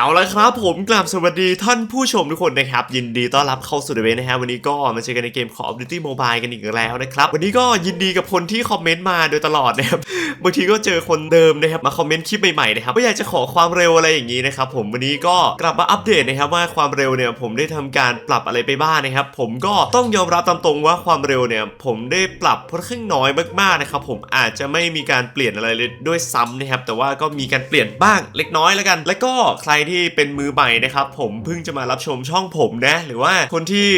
เอาละครับผมกลับสวัสดีท่านผู้ชมทุกคนนะครับ ยินดีต้อนรับเข้าสู่เดเวนนะฮะวันนี้ก็มาเจอกันในเกม Call of Duty Mobile กันอีกแล้วนะครับ วันนี้ก็ยินดีกับคนที่คอมเมนต์มาโดยตลอดนะครับบางทีก็เจอคนเดิมนะครับมาคอมเมนต์คลิปใหม่ๆนะครับก็อยากจะขอความเร็วอะไรอย่างนี้นะครับผมวันนี้ก็กลับมาอัปเดตนะครับว่าความเร็วเนี่ยผมได้ทำการปรับอะไรไปบ้างนะครับผมก็ต้องยอมรับตามตรงว่าความเร็วเนี่ยผมได้ปรับค่อนข้างน้อยมากๆนะครับผมอาจจะไม่มีการเปลี่ยนอะไรเลยด้วยซ้ำนะครับแต่ว่าก็มีการเปลี่ยนบ้างเล็กน้อยแล้วกัน แล้วก็ใครที่เป็นมือใหม่นะครับผมเพิ่งจะมารับชมช่องผมนะ หรือว่าคนที่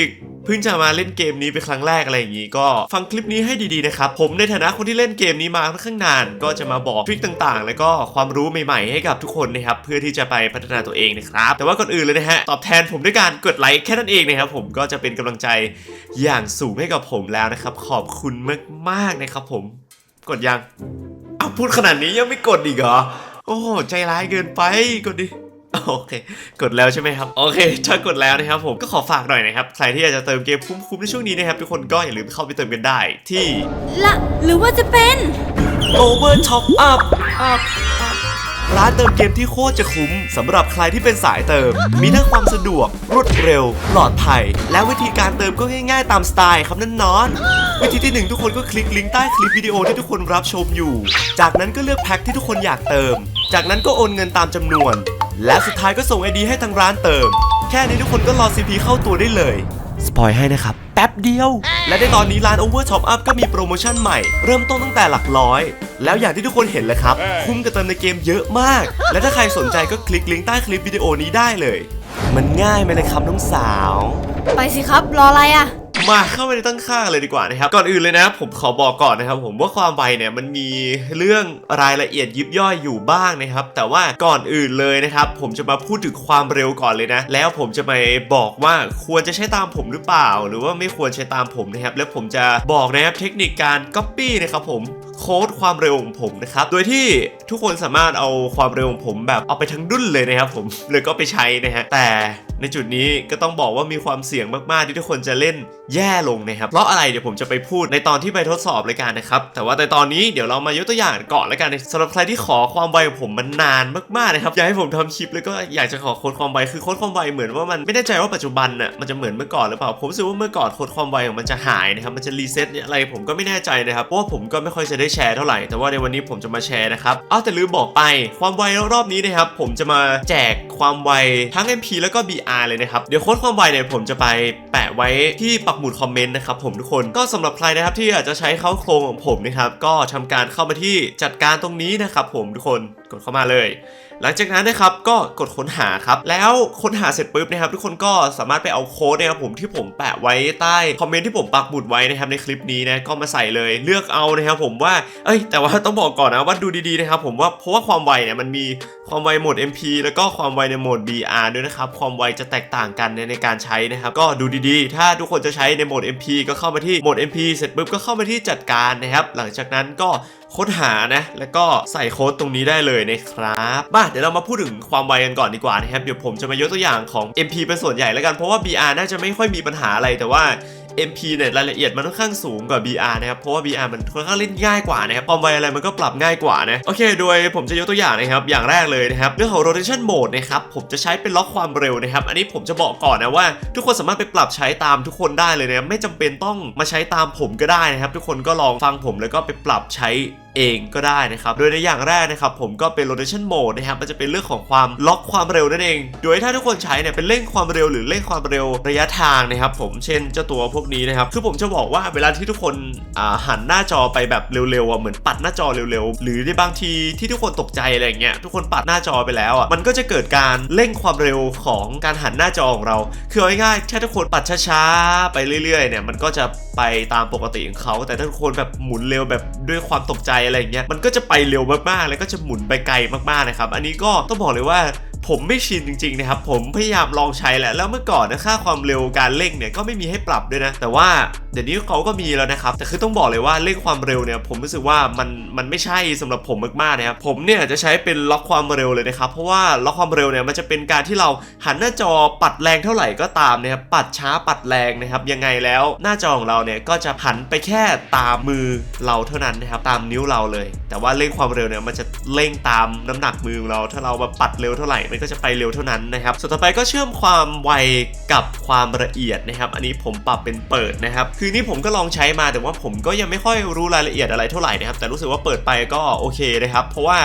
เพิ่งจะมาเล่นเกมนี้เป็นครั้งแรกอะไรอย่างนี้ ก็ฟังคลิปนี้ให้ดีๆนะครับ ผมในฐานะคนที่เล่นเกมนี้มาค่อนข้างนาน ก็จะมาบอกทริคต่างๆ แล้วก็ความรู้ใหม่ๆให้กับทุกคนนะครับเพื่อที่จะไปพัฒนาตัวเองนะครับ แต่ว่าก่อนอื่นเลยนะฮะตอบแทนผมด้วยการกดไลค์แค่นั้นเองนะครับผมก็จะเป็นกำลังใจอย่างสูงให้กับผมแล้วนะครับขอบคุณมากๆนะครับผมกดยังเอาพูดขนาดนี้ยังไม่กดอีกเหรอโอ้ใจร้ายเกินไปกดดิ โอเค กดแล้วใช่ไหมครับ โอเค ถ้ากดแล้วนะครับผมก็ขอฝากหน่อยนะครับ ใครที่อยากจะเติมเกมคุ้มๆในช่วงนี้นะครับ ทุกคนก็อย่าลืมเข้าไปเติมกันได้ที่ละหรือว่าจะเป็น Over Top Up Up Up ร้านเติมเกมที่โคตรจะคุ้มสำหรับใครที่เป็นสายเติม มีทั้งความสะดวก รวดเร็ว ปลอดภัย และวิธีการเติมก็ง่ายๆ ตามสไตล์ครับนั่นนอน วิธีที่หนึ่งทุกคนก็คลิกลิงก์ใต้คลิปวิดีโอที่ทุกคนรับชมอยู่ จากนั้นก็เลือกแพ็คที่ทุกคนอยากเติม จากนั้นก็โอนเงินตามจำนวน และสุดท้ายก็ส่งไอดีให้ทางร้านเติม แค่นี้ทุกคนก็รอ CP เข้าตัวได้เลย สปอยให้นะครับ แป๊บเดียว และในตอนนี้ร้าน Over Top Up ก็มีโปรโมชั่นใหม่ เริ่มต้นตั้งแต่หลักร้อย แล้วอย่างที่ทุกคนเห็นเลยครับ คุ้มกับเติมในเกมเยอะมาก และถ้าใครสนใจก็คลิกลิงก์ใต้คลิปวิดีโอนี้ได้เลย มันง่ายไหมเลยครับน้องสาว ไปสิครับรออะไรอะ มาเข้าไปในตั้งค่าเลยดีกว่านะครับ ก่อนอื่นเลยนะ ผมขอบอกก่อนนะครับ ผมว่าความไวเนี่ยมันมีเรื่องรายละเอียดยิบย่อยอยู่บ้างนะครับ แต่ว่าก่อนอื่นเลยนะครับ ผมจะมาพูดถึงความเร็วก่อนเลยนะ แล้วผมจะไปบอกว่าควรจะใช้ตามผมหรือเปล่า หรือว่าไม่ควรใช้ตามผมนะครับ แล้วผมจะบอกนะครับเทคนิคการ Copy นะครับผมโค้ดความเร็วของผมนะครับ โดยที่ทุกคนสามารถเอาความเร็วของผมแบบเอาไปทั้งดุ้นเลยนะครับผมเลยก็ไปใช้นะฮะแต่ ในจุดนี้ก็ต้องบอกว่ามีความเสี่ยงมากๆ ที่ทุกคนจะเล่นแย่ลงนะครับ เพราะอะไรเดี๋ยวผมจะไปพูดในตอนที่ไปทดสอบเลยกันนะครับ แต่ว่าในตอนนี้เดี๋ยวเรามายกตัวอย่างก่อนแล้วกันสำหรับใครที่ขอความไวของผมมันนานมากๆนะครับอยากให้ผมทำคลิปแล้วก็อยากจะขอโค้ดความไวคือโค้ดความไวเหมือนว่ามันไม่แน่ใจว่าปัจจุบันน่ะมันจะเหมือนเมื่อก่อนหรือเปล่าผมรู้สึกว่าเมื่อก่อนโค้ดความไวของมันจะหายนะครับมันจะรีเซ็ตอะไรผมก็ไม่แน่ใจนะครับเพราะว่าผมก็ไม่ค่อยจะได้แชร์เท่าไหร่แต่ว่าในวันนี้ผมจะมาแชร์นะครับอ้าวแต่ลืมบอกไปความไวรอบนี้นะครับผมจะมาแจกความไวทั้ง MP แล้วก็ BR เลยนะครับ เดี๋ยวโค้ดความไวเนี่ยผมจะไปแปะไว้ที่ปักหมุดคอมเมนต์นะครับผมทุกคนก็สำหรับใครนะครับที่อยากจะใช้เข้าโครงของผมนะครับก็ทำการเข้ามาที่จัดการตรงนี้นะครับผมทุกคนกดเข้ามาเลย หลังจากนั้นนะครับก็กดค้นหาครับ แล้วค้นหาเสร็จปุ๊บนะครับ ทุกคนก็สามารถไปเอาโค้ดนะครับผมที่ผมแปะไว้ใต้คอมเมนต์ที่ผมปักหมุดไว้นะครับในคลิปนี้นะก็มาใส่เลยเลือกเอานะครับผมว่าเอ้ยแต่ว่าต้องบอกก่อนนะว่าดูดีๆนะครับผมว่าเพราะว่าความไวเนี่ยมันมีความไวโหมด MP แล้วก็ความไวในโหมด BR ด้วยนะครับความไวจะแตกต่างกันในในการใช้นะครับก็ดูดีๆ ถ้าทุกคนจะใช้ในโหมด MP ก็เข้ามาที่โหมด MP เสร็จปุ๊บก็เข้ามาที่จัดการนะครับหลังจากนั้นก็ ค้นหานะ แล้วก็ใส่โค้ดตรงนี้ได้เลยนะครับมาเดี๋ยวเรามาพูดถึงความไวกันก่อนดีกว่านะครับ เดี๋ยวผมจะมายกตัวอย่างของ MP เป็นส่วนใหญ่แล้วกัน เพราะว่า BR น่าจะไม่ค่อยมีปัญหาอะไรแต่ว่า MP เนี่ยรายละเอียดมันค่อนข้างสูงกว่า BR นะครับ เพราะว่า BR มันค่อนข้างเล่นง่ายกว่านะครับความไวอะไรมันก็ปรับง่ายกว่านะ โอเค โดยผมจะยกตัวอย่างนะครับ อย่างแรกเลยนะครับ เรื่องของ rotation mode นะครับ ผมจะใช้เป็นล็อกความเร็วนะครับ อันนี้ผมจะบอกก่อนนะว่า ทุกคนสามารถไปปรับใช้ตามทุกคนได้เลยนะ ไม่จำเป็นต้องมาใช้ตามผมก็ได้นะครับ ทุกคนก็ลองฟังผมแล้วก็ไปปรับใช้เองก็ได้นะครับ โดยในอย่างแรกนะครับผมก็เป็น rotation mode นะครับ มันจะเป็นเรื่องของความล็อกความเร็วนั่นเอง โดยถ้าทุกคนใช้เนี่ยเป็นเร่งความเร็วหรือเร่งความเร็วระยะทางนะครับผม เช่นเจ้าตัวพวกนี้นะครับ คือผมจะบอกว่าเวลาที่ทุกคนหันหน้าจอไปแบบเร็วๆอะ เหมือนปัดหน้าจอเร็วๆ หรือในบางทีที่ทุกคนตกใจอะไรเงี้ย ทุกคนปัดหน้าจอไปแล้วอะ มันก็จะเกิดการเร่งความเร็วของการหันหน้าจอของเรา คือเอาง่ายๆถ้าทุกคนปัดช้าๆไปเรื่อยๆเนี่ย มันก็จะไปตามปกติของเขา แต่ถ้าทุกคนแบบหมุนเร็วแบบด้วยความตกใจอะไรเงี้ยมันก็จะไปเร็วมากๆแล้วก็จะหมุนไปไกลมากๆนะครับอันนี้ก็ต้องบอกเลยว่า ผมไม่ชินจริงๆนะครับผมพยายามลองใช้แหละแล้วเมื่อก่อนนะค่าความเร็วการเร่งเนี่ยก็ไม่มีให้ปรับด้วยนะ แต่ว่าเดี๋ยวนี้เขาก็มีแล้วนะครับ แต่คือต้องบอกเลยว่าเร่งความเร็วเนี่ยผมรู้สึกว่ามันมันไม่ใช่สำหรับผมมากๆนะครับผมเนี่ยจะใช้เป็นล็อกความเร็วเลยนะครับเพราะว่าล็อกความเร็วเนี่ยมันจะเป็นการที่เราหันหน้าจอปัดแรงเท่าไหร่ก็ตามนะครับปัดช้าปัดแรงนะครับยังไงแล้วหน้าจอของเราเนี่ยก็จะหันไปแค่ตามมือเราเท่านั้นนะครับตามนิ้วเราเลย แต่ว่าเร่งความเร็วเนี่ยมันจะเร่งตามน้ำหนักมือเราถ้าเราแบบปัดเร็วเท่าไหร่มันก็จะไปเร็วเท่านั้นนะครับส่วนต่อไปก็เชื่อมความไวกับความละเอียดนะครับ อันนี้ผมปรับเป็นเปิดนะครับ คือนี่ผมก็ลองใช้มาแต่ว่าผมก็ยังไม่ค่อยรู้รายละเอียดอะไรเท่าไหร่นะครับ แต่รู้สึกว่าเปิดไปก็โอเคนะครับ เพราะว่า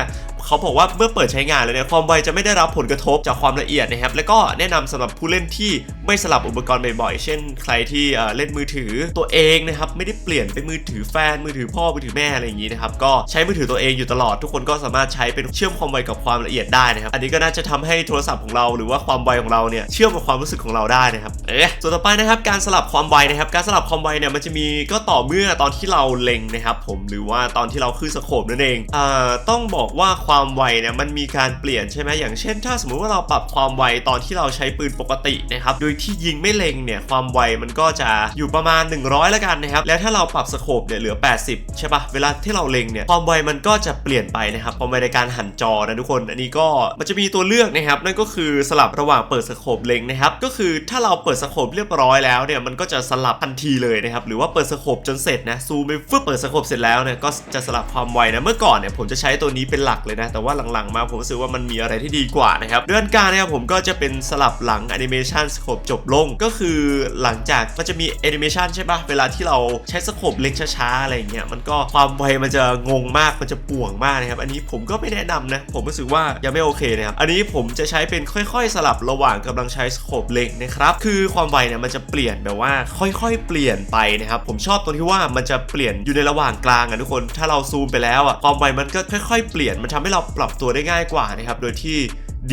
เขาบอกว่าเมื่อเปิดใช้งานแล้วเนี่ยความไวจะไม่ได้รับผลกระทบจากความละเอียดนะครับแล้วก็แนะนำสำหรับผู้เล่นที่ไม่สลับอุปกรณ์บ่อยๆ เช่น ใครที่เล่นมือถือตัวเองนะครับไม่ได้เปลี่ยนเป็นมือถือแฟนมือถือพ่อมือถือแม่อะไรอย่างนี้นะครับก็ใช้มือถือตัวเองอยู่ตลอดทุกคนก็สามารถใช้เป็นเชื่อมความไวกับความละเอียดได้นะครับอันนี้ก็น่าจะทำให้โทรศัพท์ของเราหรือว่าความไวของเราเนี่ยเชื่อมกับความรู้สึกของเราได้นะครับเอ๊ะส่วนต่อไปนะครับการสลับความไวนะครับการสลับความไวเนี่ยมันจะมีก็ต่อเมื่อตอนที่เราเล็งนะครับผมหรือว่าตอนที่เราขึ้นสโคปนั่นเองอ่าต้องบอกว่าความความไวเนี่ยมันมีการเปลี่ยนใช่ไหมอย่างเช่น ถ้าสมมุติว่าเราปรับความไวตอนที่เราใช้ปืนปกตินะครับโดยที่ยิงไม่เล็งเนี่ยความไวมันก็จะอยู่ประมาณ 100 แล้วกันนะครับแล้วถ้าเราปรับสโคปเนี่ยเหลือ 80 ใช่ปะเวลาที่เราเล็งเนี่ยความไวมันก็จะเปลี่ยนไปนะครับความไวในการหันจอนะทุกคน อันนี้ก็มันจะมีตัวเลือกนะครับนั่นก็คือสลับระหว่างเปิดสโคปเล็งนะครับก็คือถ้าเราเปิดสโคปเรียบร้อยแล้วเนี่ยมันก็จะสลับทันทีเลยนะครับหรือว่าเปิดสโคปจนเสร็จนะซูมไปฟึบเปิดสโคปเสร็จแล้วเนี่ยก็จะสลับความไวนะเมื่อก่อนเนี่ยผมจะใช้ตัวนี้เป็นหลักเลยนะแต่ว่าหลังๆมาผมรู้สึกว่ามันมีอะไรที่ดีกว่านะครับเดือนการนะครับผมก็จะเป็นสลับหลังแอนิเมชันสโคปจบลงก็คือหลังจากมันจะมีแอนิเมชันใช่ปะเวลาที่เราใช้สโคปเล็งช้าๆอะไรเงี้ยมันก็ความไวมันจะงงมากมันจะป่วงมากนะครับอันนี้ผมก็ไม่แนะนำนะผมรู้สึกว่ายังไม่โอเคนะครับอันนี้ผมจะใช้เป็นค่อยๆ สลับระหว่างกำลังใช้สโคปเล็งนะครับคือความไวเนี่ยมันจะเปลี่ยนแบบว่าค่อยๆ เปลี่ยนไปนะครับผมชอบตรงที่ว่ามันจะเปลี่ยนอยู่ในระหว่างกลางอะทุกคน ถ้าเราซูมไปแล้วอะความไวมันก็ค่อย ๆ เปลี่ยนมันทำให้เราเราปรับตัวได้ง่ายกว่านะครับ โดยที่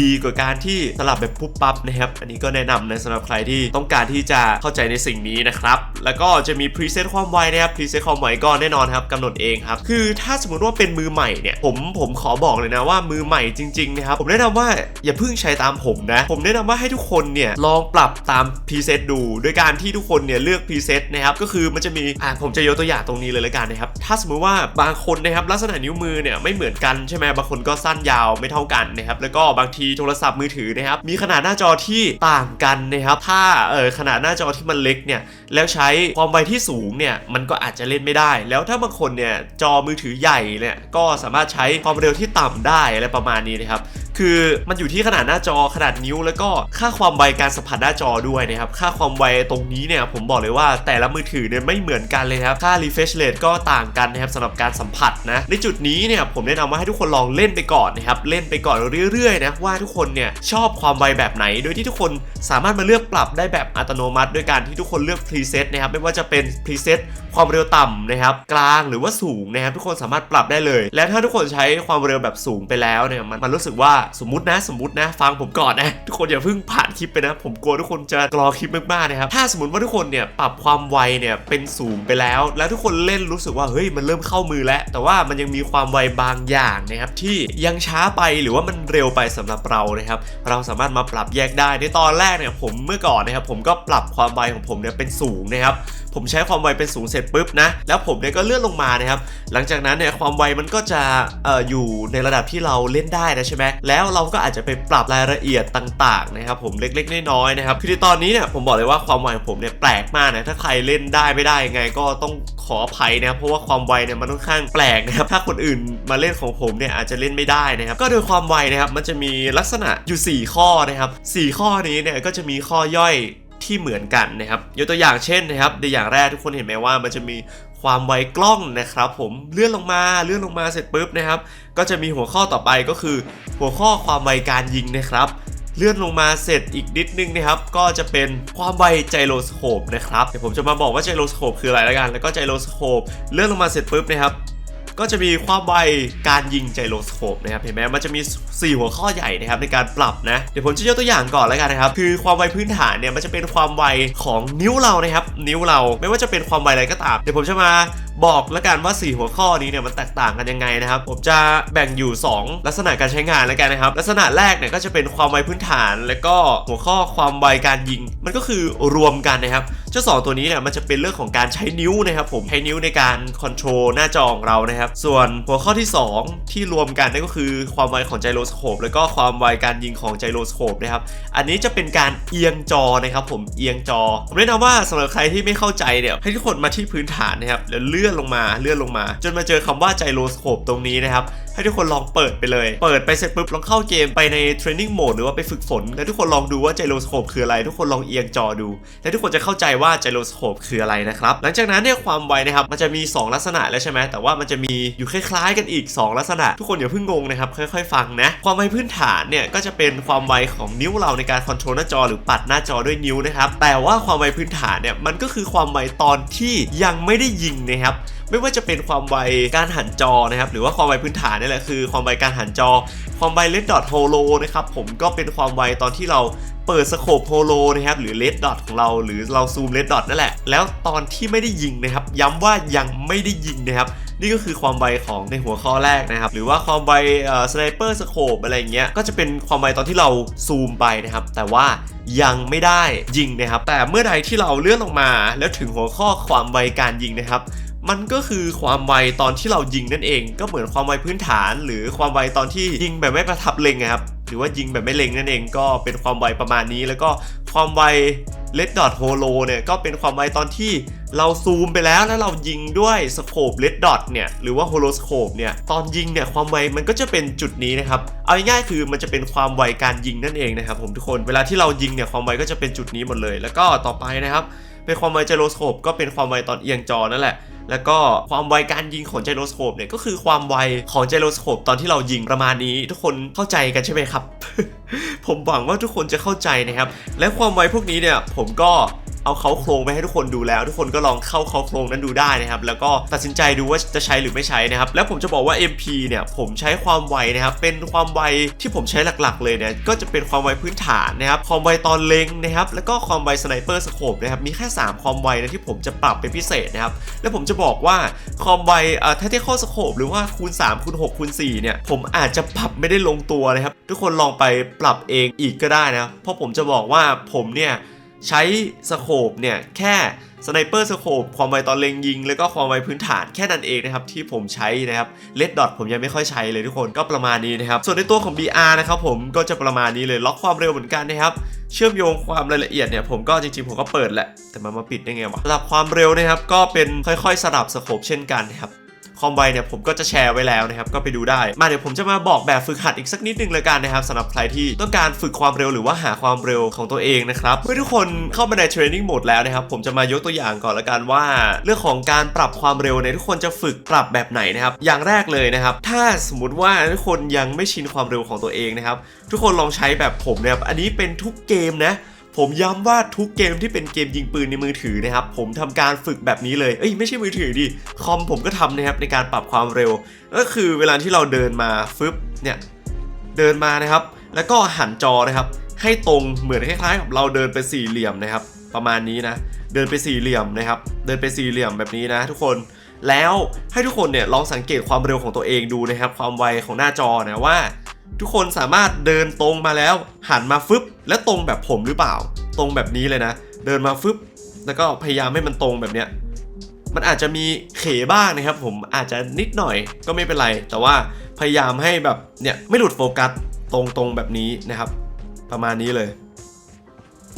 ดีกว่าการที่สลับแบบปุ๊บปั๊บนะครับ อันนี้ก็แนะนำนะสำหรับใครที่ต้องการที่จะเข้าใจในสิ่งนี้นะครับ แล้วก็จะมีพรีเซตความไวนะครับพรีเซตความไวก็แน่นอนครับกำหนดเองครับ คือถ้าสมมติว่าเป็นมือใหม่เนี่ยผมผมขอบอกเลยนะว่ามือใหม่จริงๆนะครับผมแนะนำว่าอย่าเพิ่งใช้ตามผมนะ ผมแนะนำว่าให้ทุกคนเนี่ยลองปรับตามพรีเซตดู โดยการที่ทุกคนเนี่ยเลือกพรีเซตนะครับก็คือมันจะมีอ่าผมจะยกตัวอย่างตรงนี้เลยละกันนะครับถ้าสมมติว่าบางคนนะครับลักษณะนิ้วมือเนี่ยไม่เหมือนกันใช่ไหมบางคนก็สั้นยาวไม่เท่ากันนะครับแล้วก็บางทีโทรศัพท์มือถือนะครับมีขนาดหน้าจอที่ต่างกันนะครับถ้าเออขนาดหน้าจอที่มันเล็กเนี่ยแล้วใช้ความไวที่สูงเนี่ยมันก็อาจจะเล่นไม่ได้ แล้วถ้าบางคนเนี่ยจอมือถือใหญ่เนี่ยก็สามารถใช้ความเร็วที่ต่ำได้อะไรประมาณนี้นะครับ คือมันอยู่ที่ขนาดหน้าจอขนาดนิ้ว แล้วก็ค่าความไวการสัมผัสหน้าจอด้วยนะครับค่าความไวตรงนี้เนี่ยผมบอกเลยว่าแต่ละมือถือเนี่ยไม่เหมือนกันเลยครับค่า refresh rate ก็ต่างกันนะครับสำหรับการสัมผัสนะในจุดนี้เนี่ยผมแนะนำว่าให้ทุกคนลองเล่นไปก่อนนะครับเล่นไปก่อนเรื่อยๆนะว่าทุกคนเนี่ยชอบความไวแบบไหน โดยที่ทุกคนสามารถมาเลือกปรับได้แบบอัตโนมัติด้วยการที่ทุกคนเลือก preset นะครับไม่ว่าจะเป็น preset ความเร็วต่ำนะครับ กลางหรือว่าสูงนะครับทุกคนสามารถปรับได้เลย และถ้าทุกคนใช้ความเร็วแบบสูงไปแล้วเนี่ยมันมันรู้สึกว่าสมมตินะสมมตินะฟังผมก่อนนะทุกคนอย่าเพิ่งผ่านคลิปไปนะ ผมกลัวทุกคนจะกรอคลิปมากๆนะครับถ้าสมมติว่าทุกคนเนี่ยปรับความไวเนี่ยเป็นสูงไปแล้ว แล้วทุกคนเล่นรู้สึกว่าเฮ้ยมันเริ่มเข้ามือแล้ว แต่ว่ามันยังมีความไวบางอย่างนะครับที่ยังช้าไปหรือว่ามันเร็วไปสำหรับเรานะครับเราสามารถมาปรับแยกได้ในตอนแรกเนี่ยผมเมื่อก่อนนะครับผมก็ปรับความไวของผมเนี่ยเป็นสูงนะครับ ผมใช้ความไวเป็นสูงเสร็จปุ๊บนะ แล้วผมเนี่ยก็เลื่อนลงมานะครับ หลังจากนั้นเนี่ยความไวมันก็จะอออยู่ในระดับที่เราเล่นได้นะใช่ไหมแล้วเราก็อาจจะไปปรับรายละเอียดต่างๆนะครับผมเล็กๆน้อยๆนะครับ คือในตอนนี้เนี่ยผมบอกเลยว่าความไวของผมเนี่ยแปลกมากนะถ้าใครเล่นได้ไม่ได้ยังไงก็ต้องขออภัยนะครับเพราะว่าความไวเนี่ยมันค่อนข้างแปลกนะครับถ้าคนอื่นมาเล่นของผมเนี่ยอาจจะเล่นไม่ได้นะครับก็โดยความไวนะครับมันจะมีลักษณะอยู่ 4 ข้อนะครับ4ข้อนี้เนี่ยก็จะมีข้อย่อย ที่เหมือนกันนะครับยกตัวอย่างเช่นนะครับในอย่างแรกทุกคนเห็นไหมว่ามันจะมีความไวกล้องนะครับ ผมเลื่อนลงมาเลื่อนลงมาเสร็จปุ๊บนะครับ ก็จะมีหัวข้อต่อไปก็คือ หัวข้อความไวการยิงนะครับ เลื่อนลงมาเสร็จอีกนิดนึงนะครับ ก็จะเป็นความไวไจโรสโคปนะครับเดี๋ยวผมจะมาบอกว่าไจโรสโคปคืออะไรแล้วกัน แล้วก็ไจโรสโคปเลื่อนลงมาเสร็จปุ๊บนะครับ ก็จะมีความไวการยิงไจโรสโคปนะครับเห็นไหมมันจะมี 4 หัวข้อใหญ่นะครับในการปรับนะเดี๋ยวผมจะยกตัวอย่างก่อนแล้วกันนะครับคือความไวพื้นฐานเนี่ยมันจะเป็นความไวของนิ้วเรานะครับนิ้วเราไม่ว่าจะเป็นความไวอะไรก็ตามเดี๋ยวผมจะมา บอกแล้วกันว่า 4 หัวข้อนี้เนี่ยมันแตกต่างกันยังไงนะครับ ผมจะแบ่งอยู่ 2 ลักษณะการใช้งานแล้วกันนะครับ ลักษณะแรกเนี่ยก็จะเป็นความไวพื้นฐาน แล้วก็หัวข้อความไวการยิง มันก็คือรวมกันนะครับเจ้าสองตัวนี้เนี่ยมันจะเป็นเรื่องของการใช้นิ้วนะครับผมใช้นิ้วในการคอนโทรลหน้าจอของเรานะครับ ส่วนหัวข้อที่ 2 ที่รวมกันนั่นก็คือความไวของไจโรสโคปแล้วก็ความไวการยิงของไจโรสโคปนะครับอันนี้จะเป็นการเอียงจอนะครับผมเอียงจอผมแนะนำว่าสำหรับใครที่ไม่เข้าใจเนี่ยให้ทุกคนมาที่พื้นฐานนะครับแล้วเลือนลื่อนลงมาเลื่อนลงมา จนมาเจอคำว่าไจโรสโคปตรงนี้นะครับให้ทุกคนลองเปิดไปเลย เปิดไปเสร็จปุ๊บลองเข้าเกมไปในเทรนนิ่งโหมดหรือว่าไปฝึกฝน แล้วทุกคนลองดูว่าไจโรสโคปคืออะไร ทุกคนลองเอียงจอดู แล้วทุกคนจะเข้าใจว่าไจโรสโคปคืออะไรนะครับ หลังจากนั้นเนี่ยความไวนะครับ มันจะมี 2 ลักษณะแล้วใช่ไหมแต่ว่ามันจะมีอยู่คล้ายๆกันอีก 2 ลักษณะ ทุกคนอย่าเพิ่งงงนะครับ ค่อยๆ ฟังนะ ความไวพื้นฐานเนี่ยก็จะเป็นความไวของนิ้วเราในการคอนโทรลหน้าจอหรือปัดหน้าจอด้วยนิ้วนะครับ แต่ว่าความไวพื้นฐานเนี่ยมันก็คือความไวตอนที่ยังไม่ได้ยิงนะครับไม่ว่าจะเป็นความไวการหันจอนะครับหรือว่าความไวพื้นฐานนี่แหละคือ ความไวการหันจอ ความไว red dot holo นะครับผมก็เป็นความไวตอนที่เราเปิดสโคปโฮโลนะครับหรือ red dot ของเราหรือเราซูม red dot นั่นแหละ แล้วตอนที่ไม่ได้ยิงนะครับ ย้ำว่ายังไม่ได้ยิงนะครับนี่ก็คือความไวของในหัวข้อแรกนะครับ หรือว่าความไวสไนเปอร์สโคปอะไรเงี้ยก็จะเป็นความไวตอนที่เราซูมไปนะครับ แต่ว่ายังไม่ได้ยิงนะครับ แต่เมื่อใดที่เราเลื่อนลงมา แล้วถึงหัวข้อความไวการยิงนะครับ มันก็คือความไวตอนที่เรายิงนั่นเอง ก็เหมือนความไวพื้นฐาน หรือความไวตอนที่ยิงแบบไม่ประทับเล็งอะครับหรือว่ายิงแบบไม่เล็งนั่นเองก็เป็นความไวประมาณนี้ แล้วก็ความไว Red Dot Holo เนี่ยก็เป็นความไวตอนที่เราซูมไปแล้วแล้วเรายิงด้วยสโคป Red Dot เนี่ยหรือว่า Holo Scope เนี่ยตอนยิงเนี่ยความไวมันก็จะเป็นจุดนี้นะครับเอาง่ายๆคือมันจะเป็นความไวการยิงนั่นเองนะครับผมทุกคนเวลาที่เรายิงเนี่ยความไวก็จะเป็นจุดนี้หมดเลย แล้วก็ต่อไปนะครับเป็นความไวไจโรสโคปก็เป็นความไวตอนเอียงจอนั่นแหละ แล้วก็ความไวการยิงของไจโรสโคปเนี่ยก็คือความไวของไจโรสโคปตอนที่เรายิงประมาณนี้ ทุกคนเข้าใจกันใช่ไหมครับ ผมหวังว่าทุกคนจะเข้าใจนะครับ และความไวพวกนี้เนี่ยผมก็ เอาเขาโครงไปให้ทุกคนดูแล้ว ทุกคนก็ลองเข้าเขาโครงนั้นดูได้นะครับ แล้วก็ตัดสินใจดูว่าจะใช้หรือไม่ใช้นะครับ แล้วผมจะบอกว่า MP เนี่ยผมใช้ความไวนะครับ เป็นความไวที่ผมใช้หลักๆ เลยเนี่ยก็จะเป็นความไวพื้นฐานนะครับ ความไวตอนเล็งนะครับ แล้วก็ความไวสไนเปอร์สโคปนะครับ มีแค่ 3 ความไวนะที่ผมจะปรับเป็นพิเศษนะครับ แล้วผมจะบอกว่าความไวเอ่อถ้าที่ข้อสโคปหรือว่าคูณ3คูณ6คูณ4เนี่ยผมอาจจะปรับไม่ได้ลงตัวนะครับ ทุกคนลองไปปรับเองอีกก็ได้นะ เพราะผมจะบอกว่าผมเนี่ย ใช้สโคปเนี่ยแค่สไนเปอร์สโคปความไวตอนเล็งยิง แล้วก็ความไวพื้นฐานแค่นั้นเองนะครับที่ผมใช้นะครับเลดดอทผมยังไม่ค่อยใช้เลยทุกคนก็ประมาณนี้นะครับ ส่วนในตัวของ BR นะครับผมก็จะประมาณนี้เลยล็อกความเร็วเหมือนกันนะครับเชื่อมโยงความรายละเอียดเนี่ยผมก็จริงๆ ผมก็เปิดแหละแต่มันมาปิดได้ไงวะระดับความเร็วนะครับก็เป็นค่อยๆ สลับสโคปเช่นกันนะครับ ความไวเนี่ยผมก็จะแชร์ไว้แล้วนะครับก็ไปดูได้ มาเดี๋ยวผมจะมาบอกแบบฝึกหัดอีกสักนิดนึงเลยกันนะครับสำหรับใครที่ต้องการฝึกความเร็วหรือว่าหาความเร็วของตัวเองนะครับเมื่อทุกคนเข้ามาในเทรนนิ่งโหมดแล้วนะครับผมจะมายกตัวอย่างก่อนละกันว่า เรื่องของการปรับความเร็วเนี่ยทุกคนจะฝึกปรับแบบไหนนะครับอย่างแรกเลยนะครับถ้าสมมติว่าทุกคนยังไม่ชินความเร็วของตัวเองนะครับทุกคนลองใช้แบบผมนะครับอันนี้เป็นทุกเกมนะ ผมย้ำว่าทุกเกมที่เป็นเกมยิงปืนในมือถือนะครับ ผมทำการฝึกแบบนี้เลย เอ้ยไม่ใช่มือถือดิ คอมผมก็ทำนะครับในการปรับความเร็ว ก็คือเวลาที่เราเดินมาฟึบเนี่ยเดินมานะครับ แล้วก็หันจอนะครับ ให้ตรงเหมือนคล้ายๆกับเราเดินไปสี่เหลี่ยมนะครับ ประมาณนี้นะ เดินไปสี่เหลี่ยมนะครับ เดินไปสี่เหลี่ยมแบบนี้นะ ทุกคนแล้วให้ทุกคนเนี่ยลองสังเกตความเร็วของตัวเองดูนะครับ ความไวของหน้าจอนะว่า ทุกคนสามารถเดินตรงมาแล้ว หันมาฟึบและตรงแบบผมหรือเปล่า ตรงแบบนี้เลยนะ เดินมาฟึบแล้วก็พยายามให้มันตรงแบบเนี้ยมันอาจจะมีเขบ้างนะครับ ผมอาจจะนิดหน่อยก็ไม่เป็นไร แต่ว่าพยายามให้แบบเนี่ยไม่หลุดโฟกัสตรงตรงแบบนี้นะครับ ประมาณนี้เลย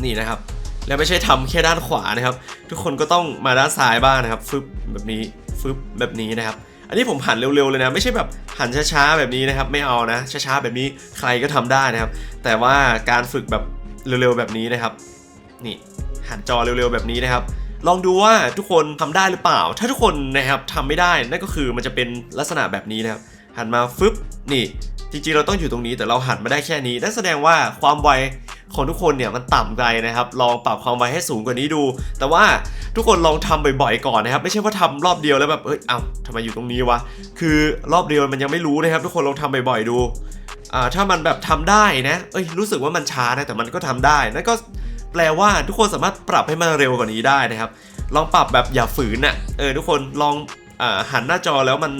นี่นะครับ แล้วไม่ใช่ทำแค่ด้านขวานะครับ ทุกคนก็ต้องมาด้านซ้ายบ้างนะครับฟึบแบบนี้ฟึบแบบนี้นะครับ อันนี้ผมหันเร็วๆเลยนะ ไม่ใช่แบบหันช้าๆแบบนี้นะครับไม่เอานะช้าๆแบบนี้ใครก็ทำได้นะครับ แต่ว่าการฝึกแบบเร็วๆแบบนี้นะครับ นี่หันจอเร็วๆแบบนี้นะครับ ลองดูว่าทุกคนทำได้หรือเปล่า ถ้าทุกคนนะครับทำไม่ได้นั่นก็คือมันจะเป็นลักษณะแบบนี้นะครับ หันมาฟึบนี่จริงๆเราต้องอยู่ตรงนี้แต่เราหันมาได้แค่นี้นั่นแสดงว่าความไว ของทุกคนเนี่ยมันต่ำไปนะครับลองปรับความไวให้สูงกว่านี้ดู แต่ว่าทุกคนลองทำบ่อยๆก่อนนะครับ ไม่ใช่ว่าทำรอบเดียวแล้วแบบเอ้ยเอ้าทำไมอยู่ตรงนี้วะคือรอบเดียวมันยังไม่รู้นะครับ ทุกคนลองทำบ่อยๆดูอ่าถ้ามันแบบทำได้นะเอ้ยรู้สึกว่ามันช้านะแต่มันก็ทำได้นั่นก็แปลว่าทุกคนสามารถปรับให้มันเร็วกว่านี้ได้นะครับ ลองปรับแบบอย่าฝืนน่ะเออทุกคนลองอาหันหน้าจอแล้วมัน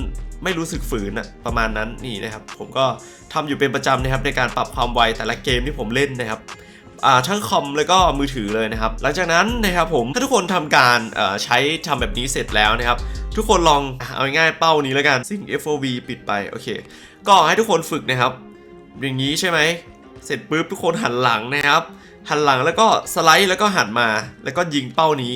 ไม่รู้สึกฝืนน่ะประมาณนั้นนี่นะครับ ผมก็ ทำอยู่เป็นประจำนะครับในการปรับความไวแต่ละเกมที่ผมเล่นนะครับอ่าทั้งคอมแล้วก็มือถือเลยนะครับ หลังจากนั้นนะครับผมถ้าทุกคนทำการเอ่อใช้ทำแบบนี้เสร็จแล้วนะครับ ทุกคนลองเอาง่ายเป้านี้แล้วกันสิ่ง FOV ปิดไปโอเค ก็ให้ทุกคนฝึกนะครับ อย่างนี้ใช่ไหมเสร็จปุ๊บทุกคนหันหลังนะครับ หันหลังแล้วก็สไลด์แล้วก็หันมา แล้วก็ยิงเป้านี้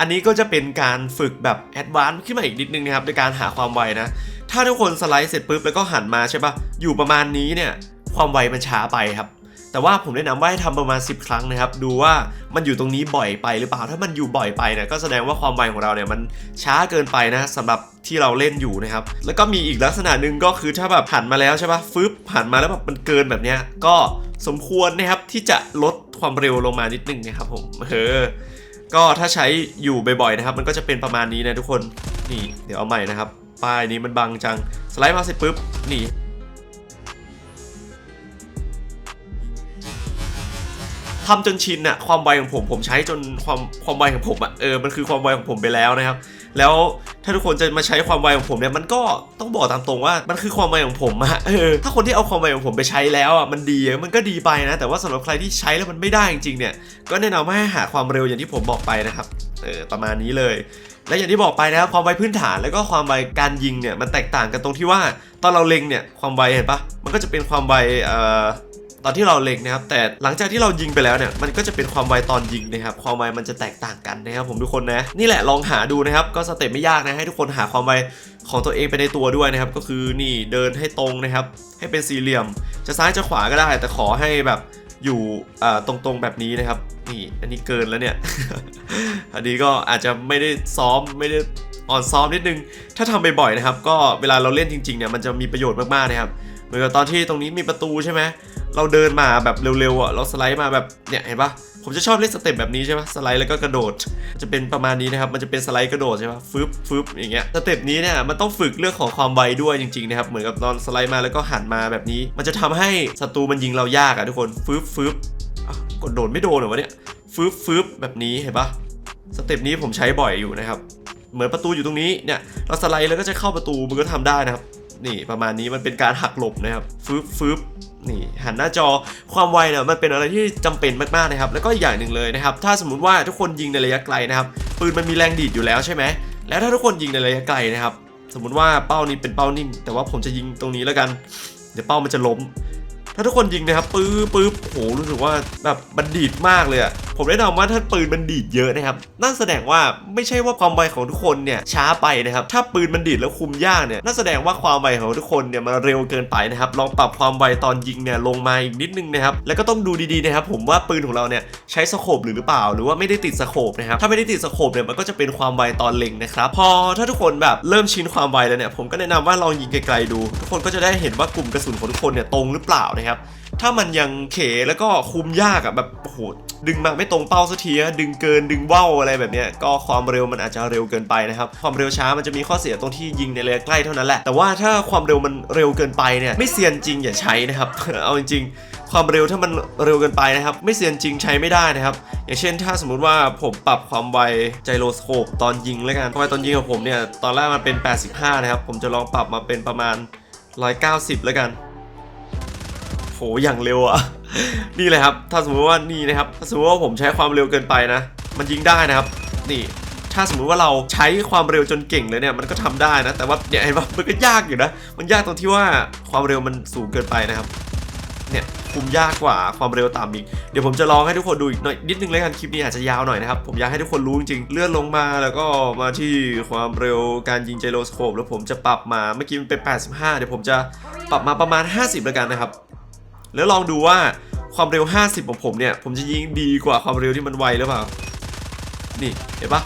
อันนี้ก็จะเป็นการฝึกแบบแอดวานซ์ขึ้นมาอีกนิดนึงนะครับในการหาความไวนะ ถ้าทุกคนสไลด์เสร็จปุ๊บแล้วก็หันมาใช่ปะอยู่ประมาณนี้เนี่ยความไวมันช้าไปครับ แต่ว่าผมแนะนำว่าให้ทำประมาณ 10 ครั้งนะครับ ดูว่ามันอยู่ตรงนี้บ่อยไปหรือเปล่าถ้ามันอยู่บ่อยไปเนี่ยก็แสดงว่าความไวของเราเนี่ยมันช้าเกินไปนะสำหรับที่เราเล่นอยู่นะครับ แล้วก็มีอีกลักษณะหนึ่งก็คือถ้าแบบหันมาแล้วใช่ปะฟึบหันมาแล้วแบบมันเกินแบบเนี้ยก็สมควรนะครับที่จะลดความเร็วลงมานิดนึงนะครับผมเออก็ถ้าใช้อยู่บ่อยๆนะครับ มันก็จะเป็นประมาณนี้นะทุกคนนี่เดี๋ยวเอาใหม่นะครับ ป้ายนี้มันบังจัง สไลด์มาเสร็จปุ๊บนี่ทำจนชินอะความไวของผมผมใช้จนความความไวของผมอะเออมันคือความไวของผมไปแล้วนะครับ แล้ว ถ้าทุกคนจะมาใช้ความไวของผมเนี่ยมันก็ต้องบอกตามตรงว่ามันคือความไวของผมอะเออถ้าคนที่เอาความไวของผมไปใช้แล้วอะมันดีมันก็ดีไปนะ แต่ว่าสำหรับใครที่ใช้แล้วมันไม่ได้จริงๆเนี่ยก็แนะนำให้หาความเร็วอย่างที่ผมบอกไปนะครับเออประมาณนี้เลยและอย่างที่บอกไปนะครับความไวพื้นฐานแล้วก็ความไวการยิงเนี่ยมันแตกต่างกันตรงที่ว่า ตอนเราเล็งเนี่ยความไวเห็นปะมันก็จะเป็นความไวเอ่อ ตอนที่เราเล็งนะครับ แต่หลังจากที่เรายิงไปแล้วเนี่ยมันก็จะเป็นความไวตอนยิงนะครับ ความไวมันจะแตกต่างกันนะครับผมทุกคนนะนี่แหละลองหาดูนะครับ ก็สเต็ปไม่ยากนะให้ทุกคนหาความไวของตัวเองไปในตัวด้วยนะครับ ก็คือนี่เดินให้ตรงนะครับ ให้เป็นสี่เหลี่ยม จะซ้ายจะขวาก็ได้ แต่ขอให้แบบอยู่ตรงๆแบบนี้นะครับนี่อันนี้เกินแล้วเนี่ยอันนี้ก็อาจจะไม่ได้ซ้อมไม่ได้อ่อนซ้อมนิดนึง ถ้าทำบ่อยๆนะครับ ก็เวลาเราเล่นจริงๆเนี่ยมันจะมีประโยชน์มากๆนะครับ เหมือนกับตอนที่ตรงนี้มีประตูใช่ไหม เราเดินมาแบบเร็วๆอะเราสไลด์มาแบบเนี่ยเห็นปะผมจะชอบเล่นสเต็ปแบบนี้ใช่ปะสไลด์แล้วก็กระโดด จะเป็นประมาณนี้นะครับมันจะเป็นสไลด์กระโดดใช่ปะฟึบฟึบอย่างเงี้ยสเต็ปนี้เนี่ยมันต้องฝึกเรื่องของความไวด้วยจริงๆนะครับเหมือนกับตอนสไลด์มาแล้วก็หันมาแบบนี้ มันจะทำให้ศัตรูมันยิงเรายากอะทุกคนฟึบฟึบกดโดดไม่โดนเหรอวะเนี่ยฟึบฟึบแบบนี้เห็นปะสเต็ปนี้ผมใช้บ่อยอยู่นะครับเหมือนประตูอยู่ตรงนี้เนี่ยเราสไลด์แล้วก็จะเข้าประตูมันก็ทำได้นะครับ นี่ประมาณนี้มันเป็นการหักหลบนะครับฟึบฟึบนี่หันหน้าจอความไวเนี่ยมันเป็นอะไรที่จำเป็นมากๆนะครับ แล้วก็อีกอย่างหนึ่งเลยนะครับ ถ้าสมมติว่าทุกคนยิงในระยะไกลนะครับปืนมันมีแรงดีดอยู่แล้วใช่ไหมแล้วถ้าทุกคนยิงในระยะไกลนะครับ สมมติว่าเป้านี้เป็นเป้านิ่ง แต่ว่าผมจะยิงตรงนี้แล้วกัน เดี๋ยวเป้ามันจะล้ม ถ้าทุกคนยิงนะครับปื๊บปื๊บโหรู้สึกว่าแบบมันดีดมากเลยอะผมแนะนำว่าถ้าปืนมันดีดเยอะนะครับนั่นแสดงว่าไม่ใช่ว่าความไวของทุกคนเนี่ยช้าไปนะครับถ้าปืนมันดีดแล้วคุมยากเนี่ยนั่นแสดงว่าความไวของทุกคนเนี่ยมันเร็วเกินไปนะครับลองปรับความไวตอนยิงเนี่ยลงมาอีกนิดนึงนะครับแล้วก็ต้องดูดีๆนะครับผมว่าปืนของเราเนี่ยใช้สโคปหรือหรือเปล่า หรือว่าไม่ได้ติดสโคปนะครับถ้าไม่ได้ติดสโคปเนี่ยมันก็จะเป็นความไวตอนเล็งนะครับพอถ้าทุกคนแบบเริ่มชินความไวแล้วเนี่ยผมก็แนะนำว่าลองยิงไกลๆดู ทุกคนก็จะได้เห็นว่ากลุ่มกระสุนของทุกคนเนี่ยตรงหรือเปล่านะครับถ้ามันยังเขแล้วก็คุมยากอะแบบโอ้โหดึงมาไม่ตรงเป้าสักทีอะดึงเกินดึงเว่าวอะไรแบบนี้ก็ความเร็วมันอาจจะเร็วเกินไปนะครับ ความเร็วช้ามันจะมีข้อเสียตรงที่ยิงในระยะใกล้เท่านั้นแหละ แต่ว่าถ้าความเร็วมันเร็วเกินไปเนี่ยไม่เซียนจริงอย่าใช้นะครับ เอาจริงความเร็วถ้ามันเร็วเกินไปนะครับ ไม่เซียนจริงใช้ไม่ได้นะครับ อย่างเช่น ถ้าสมมุติว่าผมปรับความไวไจโรสโคปตอนยิงแล้วกันความไวตอนยิงของผมเนี่ยตอนแรกมันเป็น 85 นะครับ ผมจะลองปรับมาเป็นประมาณ 190 แล้วกัน หอย่างเร็วอะนี่เลยครับ ถ้าสมมติว่านี่นะครับถ้าสมมติว่าผมใช้ความเร็วเกินไปนะ มันยิงได้นะครับ นี่ถ้าสมมุติว่าเราใช้ความเร็วจนเก่งเลยเนี่ยมันก็ทำได้นะ แต่ว่าเนี่ยเห็นปะมันก็ยากอยู่นะ มันยากตรงที่ว่าความเร็วมันสูงเกินไปนะครับ เนี่ยคุมยากกว่าความเร็วต่ำอีก เดี๋ยวผมจะลองให้ทุกคนดูอีกหน่อยนิดนึงแล้วกันคลิปนี้อาจจะยาวหน่อยนะครับ ผมอยากให้ทุกคนรู้จริงเลื่อนลงมาแล้วก็มาที่ความเร็วการยิงไจโรสโคปแล้วผมจะปรับมาเมื่อกี้มันเป็น 85 เดี๋ยวผมจะปรับมาประมาณ 50แล้วกันนะครับ แล้วลองดูว่าความเร็ว 50 ของผมเนี่ย ผมจะยิงดีกว่าความเร็วที่มันไวหรือเปล่า นี่เห็นปะ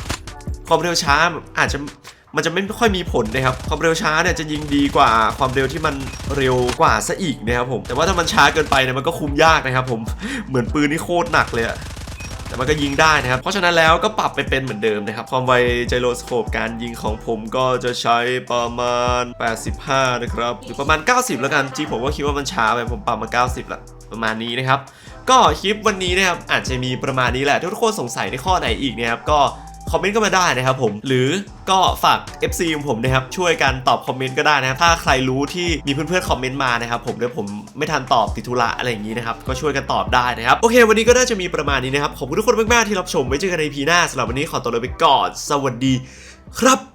ความเร็วช้าอาจจะมันจะไม่ค่อยมีผลนะครับ ความเร็วช้าเนี่ยจะยิงดีกว่าความเร็วที่มันเร็วกว่าซะอีกนะครับผม แต่ว่าถ้ามันช้าเกินไปเนี่ยมันก็คุมยากนะครับผม เหมือนปืนนี่โคตรหนักเลยอะ แต่มันก็ยิงได้นะครับ เพราะฉะนั้นแล้วก็ปรับไปเป็นเหมือนเดิมนะครับ ความไวไจโรสโคปการยิงของผมก็จะใช้ประมาณ 85 นะครับหรือประมาณ 90 แล้วกันจริงผมก็คิดว่ามันช้าไปผมปรับมา 90ละประมาณนี้นะครับก็คลิปวันนี้นะครับอาจจะมีประมาณนี้แหละถ้าทุกคนสงสัยในข้อไหนอีกเนะครับก็ คอมเมนต์ก็มาได้นะครับผม หรือก็ฝาก FC ของผมนะครับ ช่วยกันตอบคอมเมนต์ก็ได้นะครับ ถ้าใครรู้ที่มีเพื่อนๆคอมเมนต์มานะครับผมเดี๋ยวผมไม่ทันตอบติดธุระอะไรอย่างนี้นะครับ ก็ช่วยกันตอบได้นะครับ โอเค วันนี้ก็น่าจะมีประมาณนี้นะครับ ขอบคุณทุกคนมากๆที่รับชม ไว้เจอกันในพีหน้าสำหรับวันนี้ขอตัวลาไปก่อน สวัสดี ครับ